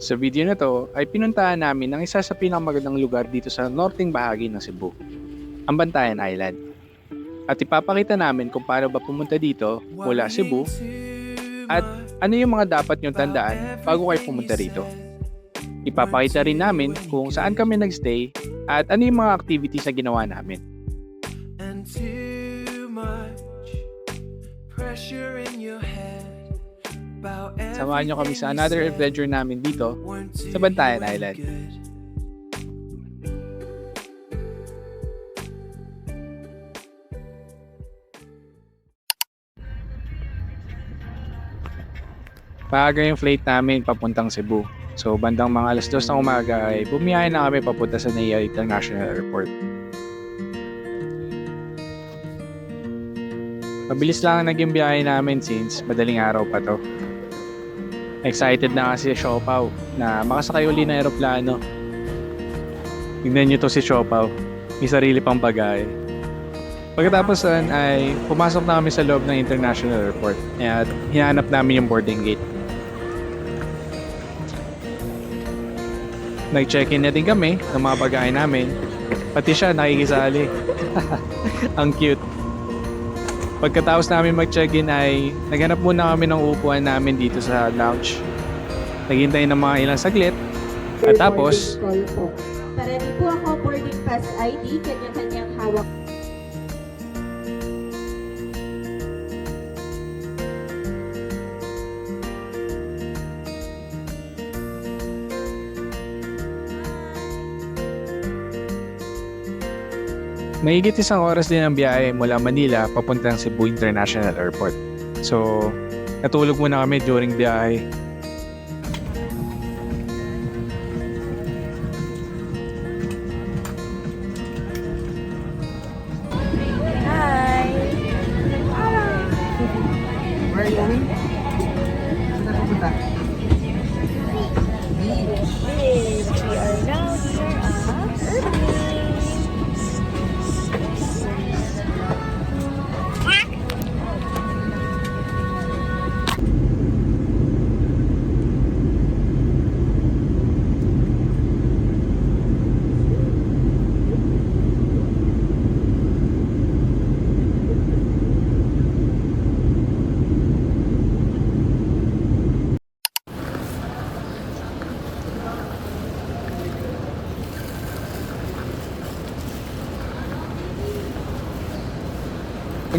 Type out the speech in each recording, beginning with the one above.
Sa video na to ay pinuntahan namin ang isa sa pinakamagandang lugar dito sa norting bahagi ng Cebu, ang Bantayan Island. At ipapakita namin kung paano ba pumunta dito mula Cebu at ano yung mga dapat nyong tandaan bago kayo pumunta rito. Ipapakita rin namin kung saan kami nagstay at ano yung mga activities na ginawa namin. pressure in your Samahan nyo kami sa another adventure namin dito sa Bantayan Island. Maaga yung flight namin papuntang Cebu. So bandang mga alas dos ng umaga ay bumiyahe na kami papunta sa NAIA International Airport. Mabilis lang ang naging biyahe namin since madaling araw pa to. Excited na kasi si Siopaw na makasakay uli ng aeroplano. Tignan nyo to si Siopaw. May sarili pang bagay. Pagkatapos nun ay pumasok na kami sa loob ng international airport at hinanap namin yung boarding gate. Nag-check-in na din kami ng mga bagay namin. Pati siya nakikisali. Ang cute. Pagkatapos namin mag-check-in ay naghanap muna kami ng upuan namin dito sa lounge. Naghintay ng mga ilang saglit. At tapos. Parami po ako boarding pass ID, kanya-kanyang hawak. Mahigit isang oras din ang biyahe mula Manila papuntang Cebu International Airport. So, natulog muna kami during biyahe.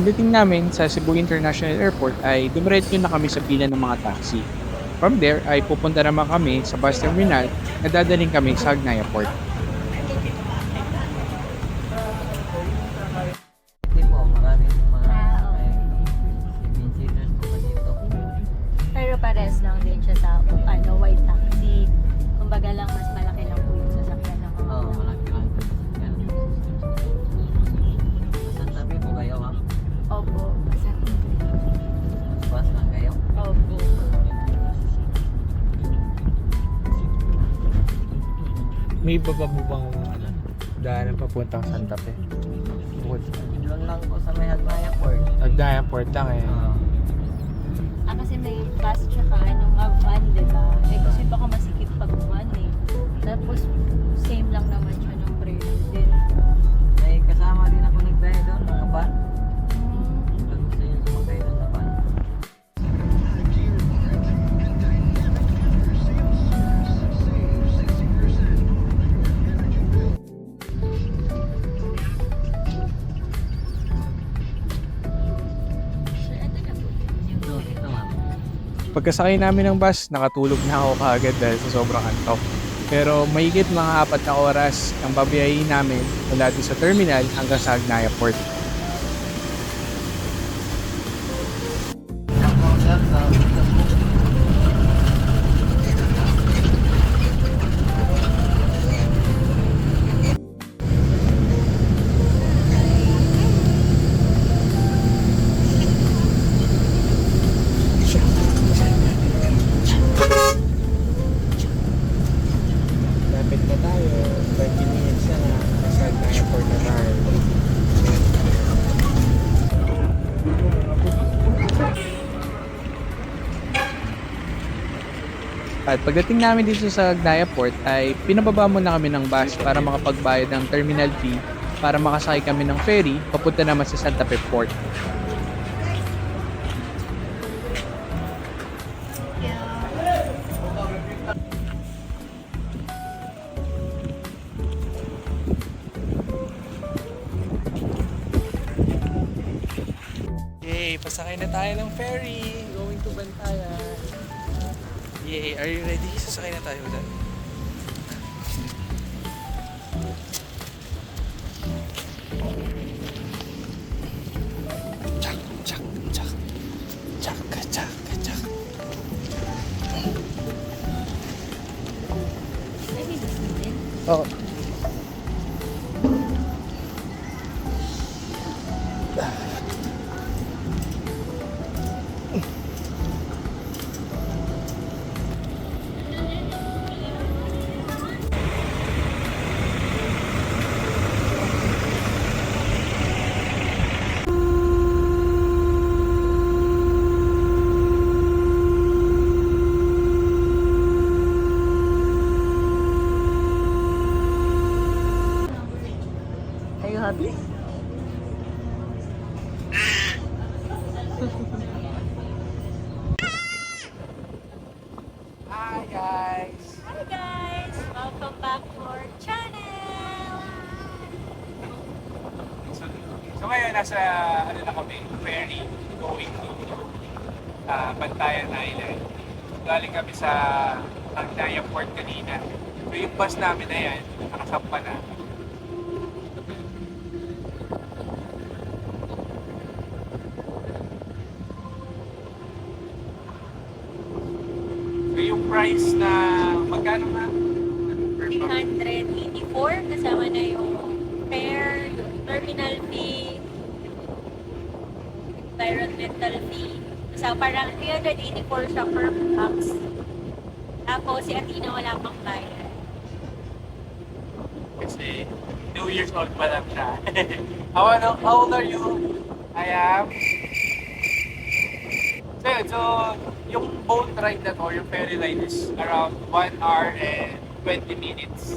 Pagdating namin sa Cebu International Airport ay dumiretso na kami sa pila ng mga taxi. From there ay pupunta naman kami sa bus terminal na dadaling kami sa Agnaya Port. Iba pa po bang ano, daanan papuntang Santa Fe? Bukod sa Doon lang po sa may Hagmaya Port. Agnaya Port lang eh. Oo. Pagkasakay namin ng bus, nakatulog na ako kaagad dahil sa sobrang antok. Pero mahigit mga apat na oras ang babiyahin namin mula sa terminal hanggang sa Agnaya Port. At pagdating namin dito sa Agdaya Port ay pinababa muna kami ng bus para makapagbayad ng terminal fee para makasakay kami ng ferry papunta naman sa Santa Fe Port. Yay! Are you ready? Sasakay na tayo dyan. Na yan, nakasampa na. So yung price na magkano na? Per bus? 384 kasama na yung fare, yung terminal fee, environmental fee. So parang 384 siya per box. Tapos si Athena wala pang bayad. Kasi two years old pa lang siya. how, ano, how old are you? I am... So, so yung boat ride na to, yung ferry ride is around 1 hour and 20 minutes.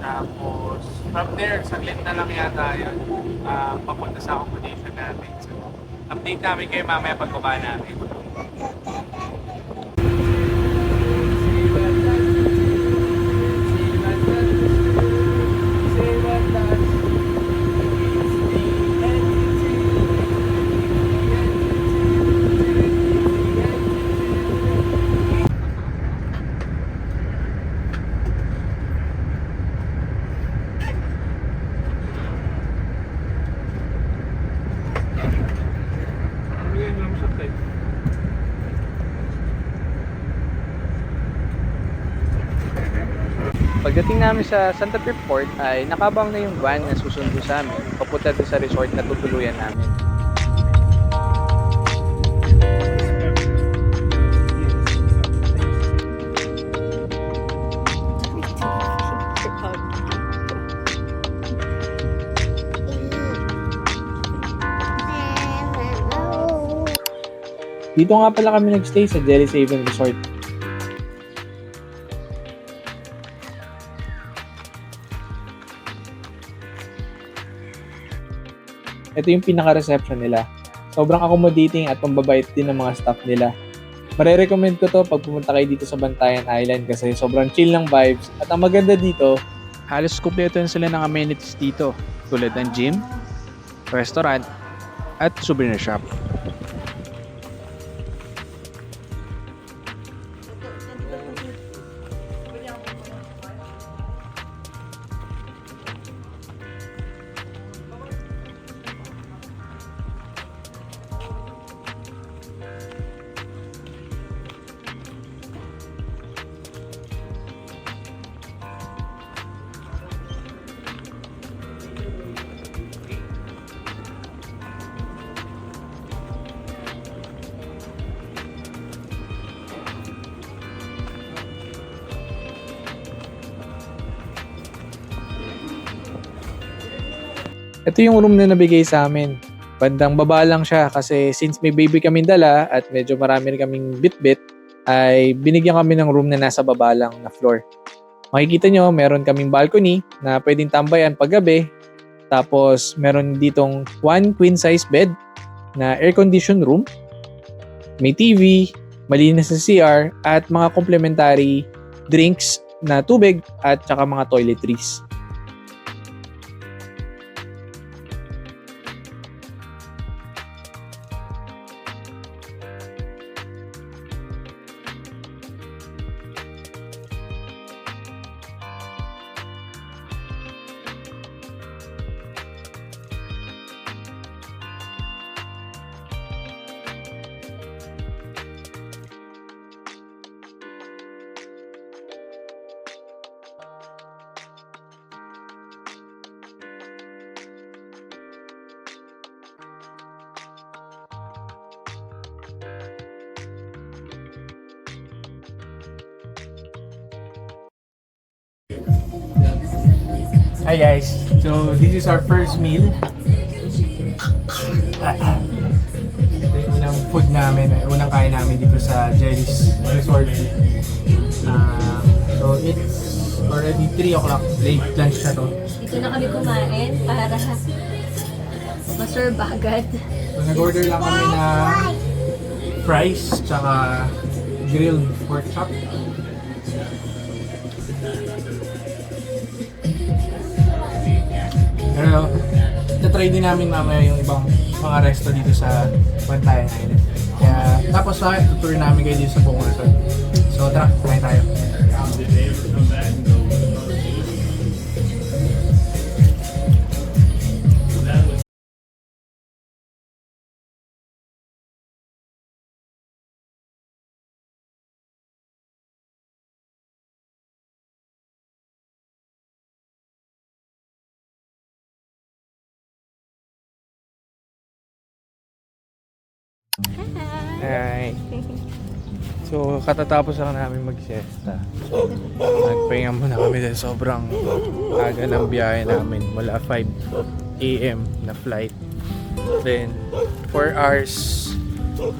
Tapos, from there, saglit na lang yata yun, ah, papunta sa accommodation namin. So, update namin kayo mamaya pag namin. Pagdating namin sa Santa Fe Port ay nakabang na yung van na susundo sa amin papunta sa resort na tutuluyan namin. Dito nga pala kami nagstay sa Jelly Haven Resort. Ito yung pinaka-reception nila. Sobrang accommodating at pambabait din ng mga staff nila. Marerecommend ko to pag pumunta kayo dito sa Bantayan Island kasi sobrang chill ng vibes. At ang maganda dito, halos kumpleto na sila ng amenities dito tulad ng gym, restaurant, at souvenir shop. Ito yung room na nabigay sa amin. bandang baba lang siya kasi since may baby kaming dala at medyo marami rin kaming bit-bit, ay binigyan kami ng room na nasa baba lang na floor. Makikita nyo, meron kaming balcony na pwedeng tambayan paggabi. Tapos, meron ditong one queen size bed na air-conditioned room. May TV, malinis na CR, at mga complementary drinks na tubig at saka mga toiletries. Hi guys, so this is our first meal. Ito yung unang food namin, eh, unang kain namin dito sa Jerry's Resort. Ah, so it's already 3 o'clock, late lunch na to. Dito na kami kumain para ma-serve agad. So nag-order lang kami na fries, tsaka grilled pork chop. Pero, tatry din namin mamaya yung ibang mga resto dito sa Bantayan Island. Kaya, tapos sa tour namin kayo dito sa buong resort. So, tara, kain tayo. So, katatapos lang namin mag-siesta. Nagpahinga muna kami dahil sobrang aga ng biyahe namin mula 5 a.m. na flight. Then, 4 hours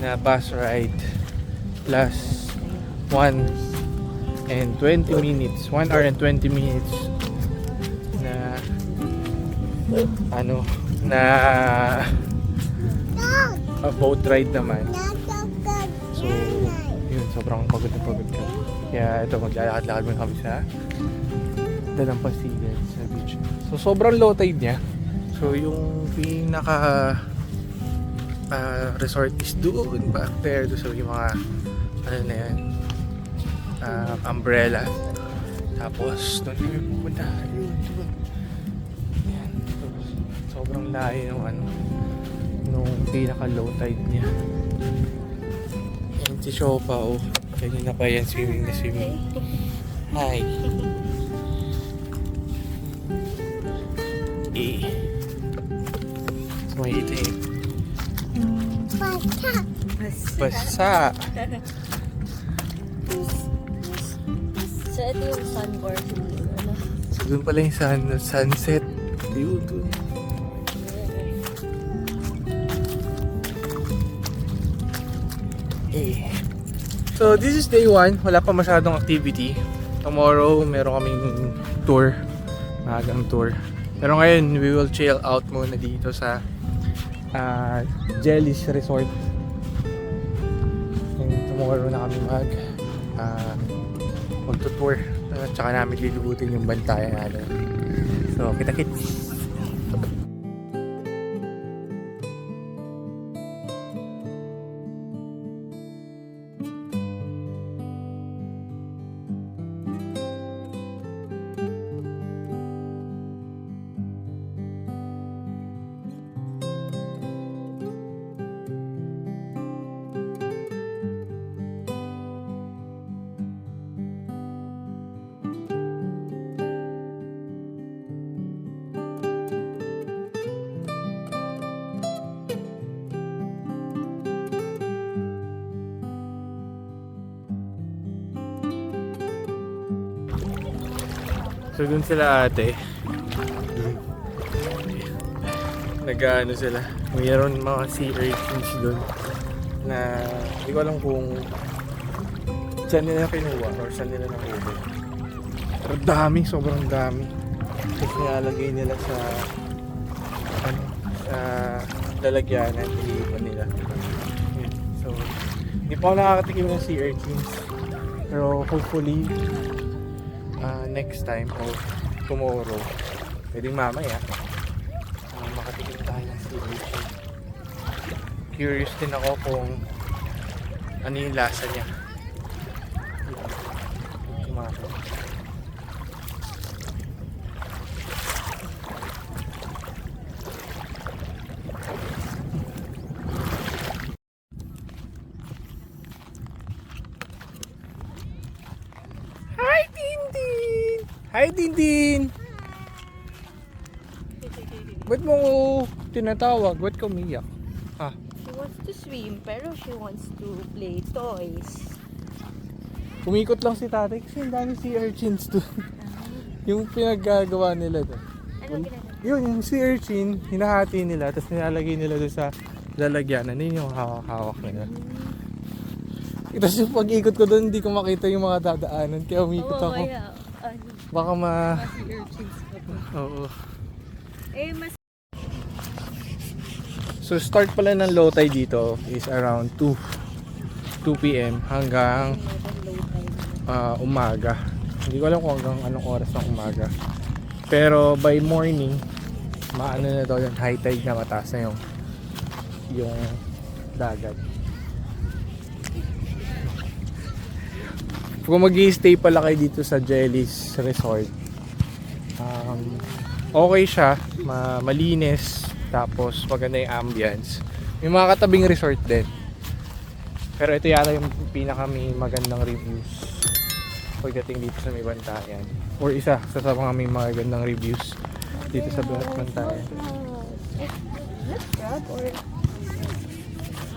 na bus ride plus 1 and 20 minutes, 1 hour and 20 minutes na ano, na a boat ride naman. So, sobrang pagod na pagod kami. Kaya ito, maglalakad-lakad muna kami sa Dalampasigan sa beach. So, sobrang low tide niya. So, yung pinaka ah, resort is doon back there. Sa yung mga ano na yan ah, umbrella. Tapos, doon kami pupunta. Yun, doon. Yan. So, sobrang layo yung ano nung pinaka low tide niya. Si Shopa oh. Kanina pa yan swimming na swimming. Hi. Eh. So makikita yun. Basa. So, ito yung. Ano? So doon pala yung sun, sunset. Yun, doon. Eh. So, this is day one. Wala pa masyadong activity. Tomorrow, meron kaming tour. Magang tour. Pero ngayon, we will chill out muna dito sa uh, Jelly's Resort. And tomorrow na kami mag uh, magtutour. At saka namin lilibutin yung bantayan natin. So, kita-kits! So dun sila ate. Nag-ano sila. mayroon mga sea urchins doon na hindi ko alam kung saan nila kinuha or saan nila nahuli. Pero dami, sobrang dami. Tapos nilalagay nila sa ano, sa lalagyanan, iniipan nila. Yun. So, hindi pa ako nakakatikim ng sea urchins. Pero hopefully, next time or tomorrow, pwedeng mamaya, ah, makatikim tayo ng sea. Curious din ako kung ano yung lasa niya. Kumain. Hi, Hi, Tintin! Ba't mo tinatawag? Ba't ka umiyak? She wants to swim, pero she wants to play toys. Umikot lang si tatay kasi ang dami sea urchins doon. yung pinaggagawa nila doon. Ano ginagawa? Yun, yung sea urchin, hinahati nila, tapos nilalagay nila doon sa lalagyanan. Yun yung hawak-hawak nila. Tapos yung pag-ikot ko doon, hindi ko makita yung mga dadaanan. Kaya umikot ako. kaya, ano, Baka ma... kasi urchins. Oo. Eh, mas So start pala ng low tide dito is around 2 2 p.m. hanggang ah, umaga. Hindi ko alam kung hanggang anong oras ng umaga. Pero by morning, maano na daw yung high tide na mataas na yung yung dagat. Kung mag stay pala kayo dito sa Jelly's Resort, um, okay siya, ma- malinis, tapos maganda yung ambience. May mga katabing resort din. Pero ito yata yung pinaka may magandang reviews pagdating dito sa may bantayan. Or isa sa sa mga may magandang reviews dito sa bantayan.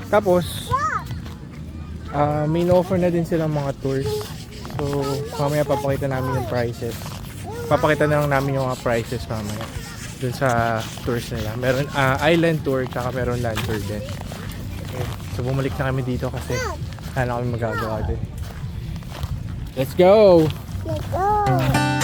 Tapos, ah may offer na din silang mga tours. So, mamaya papakita namin yung prices. Papakita na lang namin yung mga prices mamaya dun sa tours nila. Meron ah, island tour, tsaka meron land tour din. Okay. So, bumalik na kami dito kasi na kami magagawa din. Let's go! tay?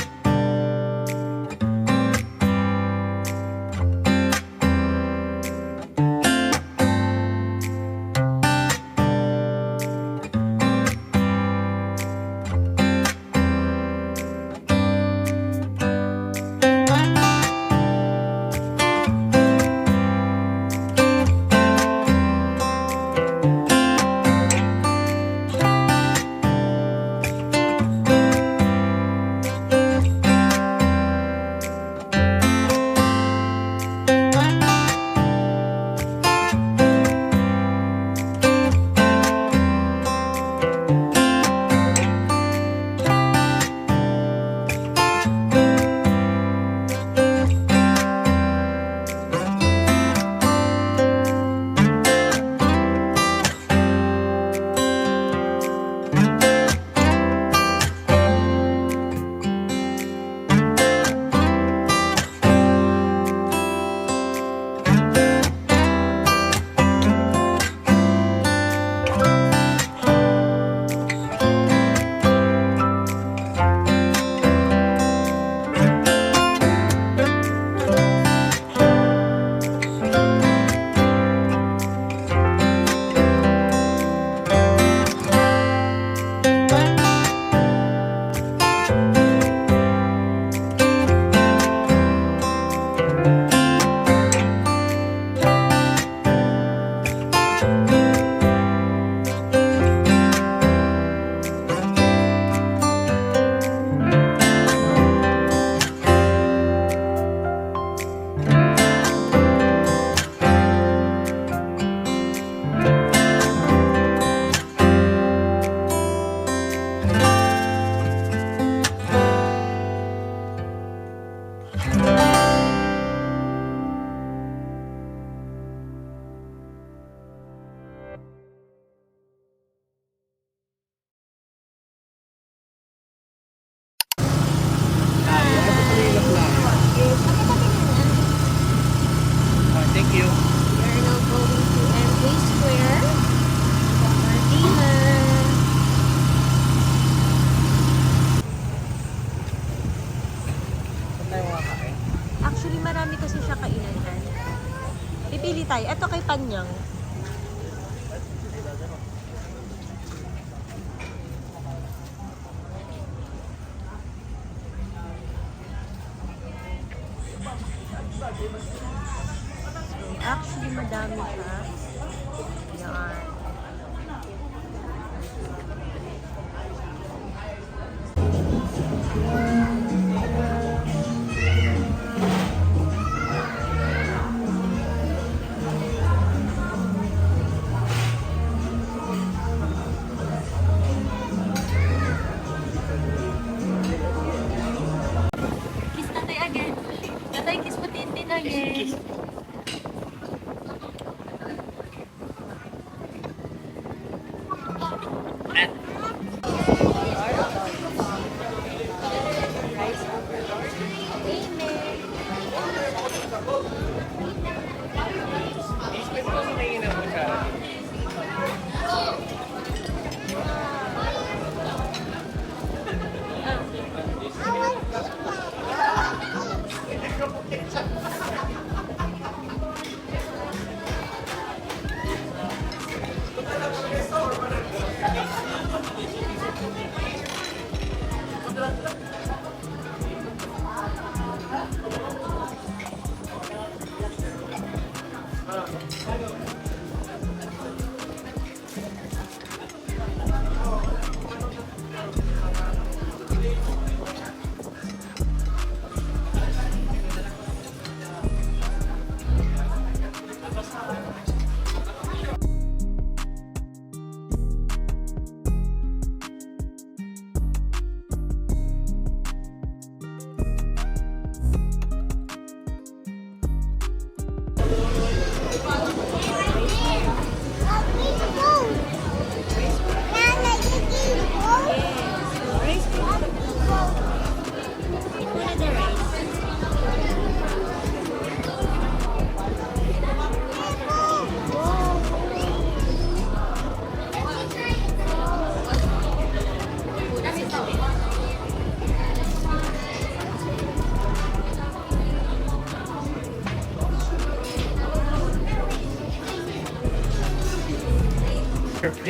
Actually, madami pa.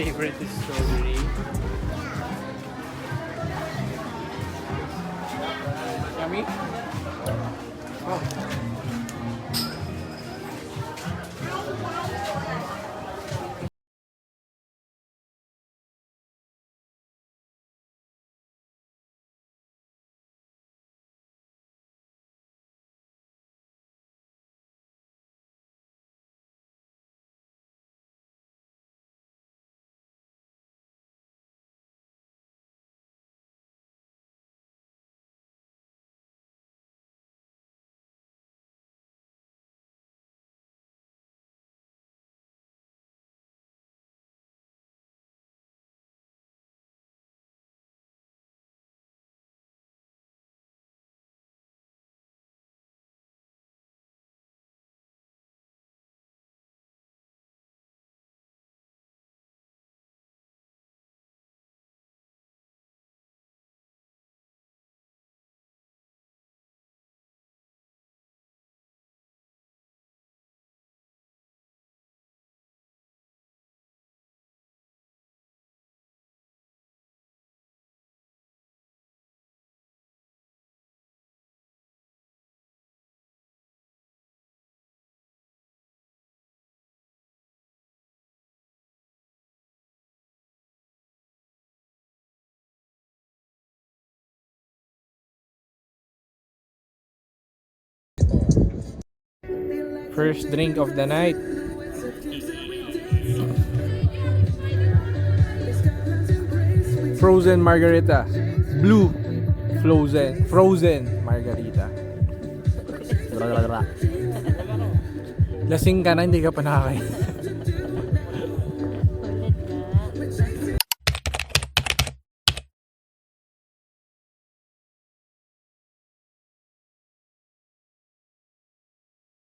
Favorite is strawberry. First drink of the night. Frozen margarita. Blue frozen frozen margarita. Lasing ka na, hindi ka pa nakakain.